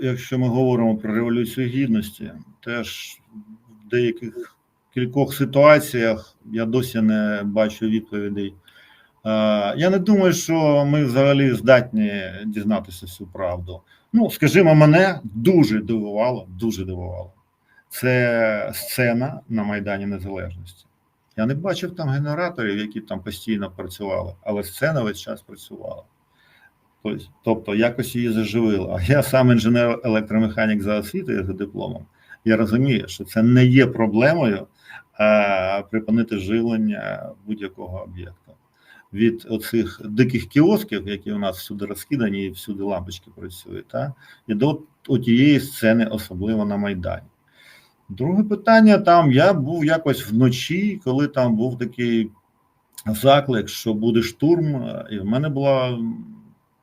Якщо ми говоримо про революцію гідності, теж в деяких кількох ситуаціях я досі не бачу відповідей. Я не думаю, що ми взагалі здатні дізнатися всю правду. Ну, скажімо, мене дуже дивувало, дуже дивувало. Це сцена на Майдані Незалежності. Я не бачив там генераторів, які там постійно працювали, але сцена весь час працювала. Тобто, якось її заживило. А я сам інженер-електромеханік за освітою за дипломом. Я розумію, що це не є проблемою а, припинити живлення будь-якого об'єкту. Від оцих диких кіосків, які у нас всюди розкидані, і всюди лампочки працюють, та, і до тієї сцени, особливо на Майдані. Друге питання: там я був якось вночі, коли там був такий заклик, що буде штурм, і в мене була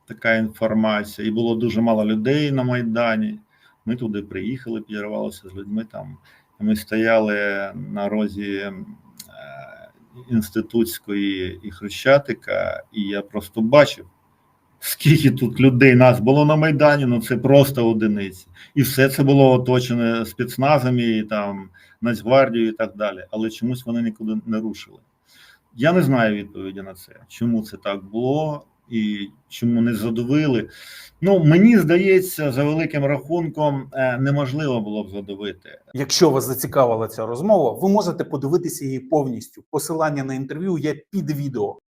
така інформація, і було дуже мало людей на Майдані. Ми туди приїхали, підірвалися з людьми там. Ми стояли на розі е, інститутської і Хрещатика, і я просто бачив, скільки тут людей нас було на Майдані, ну це просто одиниці. І все це було оточене спецназами, і там Нацгвардією і так далі. Але чомусь вони нікуди не рушили. Я не знаю відповіді на це, чому це так було і чому не задовили. Ну, мені здається, за великим рахунком е, неможливо було б задовити. Якщо вас зацікавила ця розмова, ви можете подивитися її повністю. Посилання на інтерв'ю є під відео.